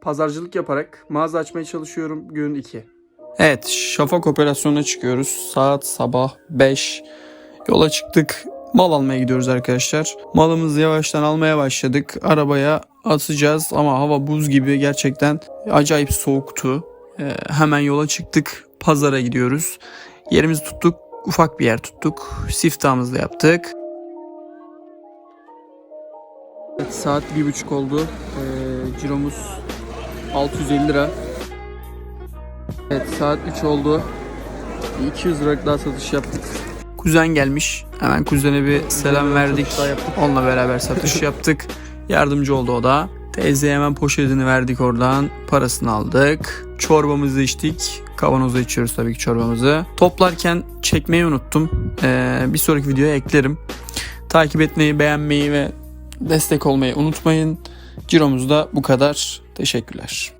pazarcılık yaparak mağaza açmaya çalışıyorum gün 2. Evet, şafak operasyonuna çıkıyoruz. Saat sabah 5. Yola çıktık. Mal almaya gidiyoruz arkadaşlar. Malımızı yavaştan almaya başladık. Arabaya atacağız ama hava buz gibi gerçekten acayip soğuktu. Ee, hemen yola çıktık. Pazara gidiyoruz. Yerimizi tuttuk. Ufak bir yer tuttuk. Siftahımızı da yaptık. Evet, saat bir buçuk oldu. Ee, ciromuz 650 lira. Evet saat 3 oldu. 200 liralık daha satış yaptık. Kuzen gelmiş. Hemen kuzene bir selam verdik. Onunla beraber satış yaptık. Yardımcı oldu o da. Teyzeye hemen poşetini verdik oradan. Parasını aldık. Çorbamızı içtik. Kavanozda içiyoruz tabii ki çorbamızı. Toplarken çekmeyi unuttum. Ee, bir sonraki videoya eklerim. Takip etmeyi, beğenmeyi ve destek olmayı unutmayın. Ciromuz da bu kadar. Teşekkürler.